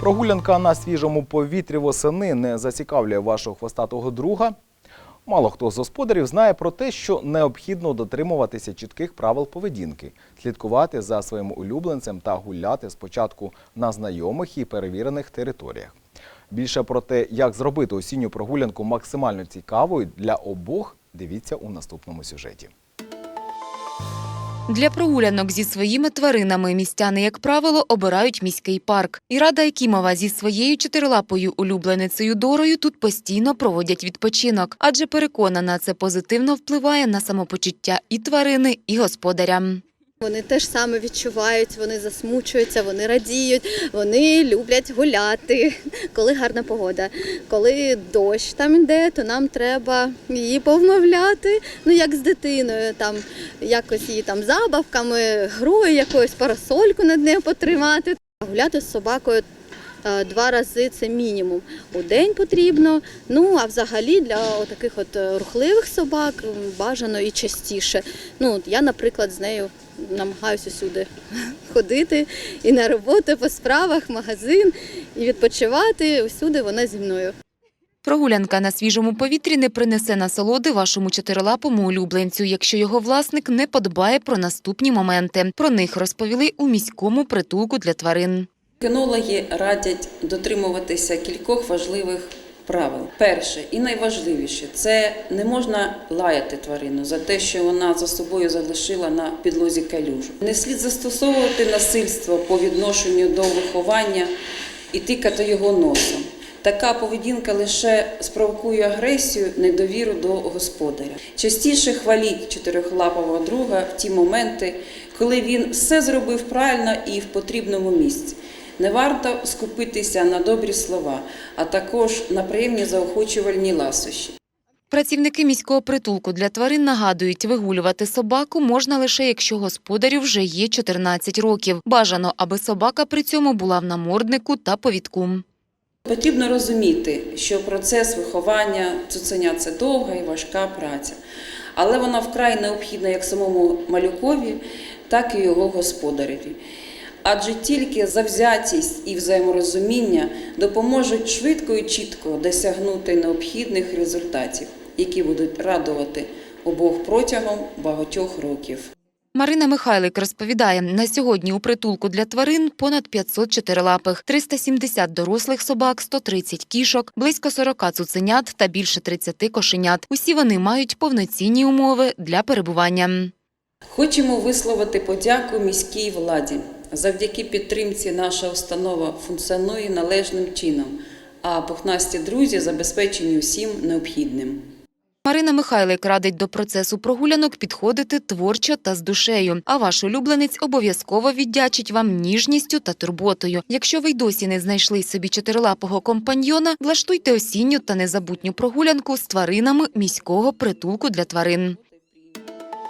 Прогулянка на свіжому повітрі восени не зацікавлює вашого хвостатого друга. Мало хто з господарів знає про те, що необхідно дотримуватися чітких правил поведінки, слідкувати за своїм улюбленцем та гуляти спочатку на знайомих і перевірених територіях. Більше про те, як зробити осінню прогулянку максимально цікавою для обох, дивіться у наступному сюжеті. Для прогулянок зі своїми тваринами містяни, як правило, обирають міський парк. І Рада Якімова зі своєю чотирилапою улюбленицею Дорою тут постійно проводять відпочинок, адже переконана, це позитивно впливає на самопочуття і тварини, і господаря. Вони теж саме відчувають, вони засмучуються, вони радіють, вони люблять гуляти, коли гарна погода. Коли дощ там йде, то нам треба її повмовляти, ну як з дитиною, там якось її там забавками, грою, якоюсь парасольку над нею потримати. Гуляти з собакою. е, Два рази це мінімум у день потрібно. Ну а взагалі для таких от е, рухливих собак бажано і частіше. Ну я, наприклад, з нею намагаюся сюди ходити і на роботу по справах, магазин, і відпочивати. Усюди вона зі мною. Прогулянка на свіжому повітрі не принесе насолоди вашому чотирилапому улюбленцю, якщо його власник не подбає про наступні моменти. Про них розповіли у міському притулку для тварин. Кінологи радять дотримуватися кількох важливих правил. Перше і найважливіше це не можна лаяти тварину за те, що вона за собою залишила на підлозі калюжу. Не слід застосовувати насильство по відношенню до виховання і тикати його носом. Така поведінка лише спровокує агресію, недовіру до господаря. Частіше хваліть чотирьохлапого друга в ті моменти, коли він все зробив правильно і в потрібному місці. Не варто скупитися на добрі слова, а також на приємні заохочувальні ласощі. Працівники міського притулку для тварин нагадують, вигулювати собаку можна лише якщо господарю вже є 14 років. Бажано, аби собака при цьому була в наморднику та повідку. Потрібно розуміти, що процес виховання цуценя це довга і важка праця, але вона вкрай необхідна як самому малюкові, так і його господареві. Адже тільки завзятість і взаєморозуміння допоможуть швидко і чітко досягнути необхідних результатів, які будуть радувати обох протягом багатьох років. Марина Михайлик розповідає, на сьогодні у притулку для тварин понад 500 чотирилапих, 370 дорослих собак, 130 кішок, близько 40 цуценят та більше 30 кошенят. Усі вони мають повноцінні умови для перебування. Хочемо висловити подяку міській владі. Завдяки підтримці наша установа функціонує належним чином, а пухнасті друзі забезпечені усім необхідним. Марина Михайлик радить до процесу прогулянок підходити творчо та з душею. А ваш улюбленець обов'язково віддячить вам ніжністю та турботою. Якщо ви й досі не знайшли собі чотирилапого компаньйона, влаштуйте осінню та незабутню прогулянку з тваринами міського притулку для тварин.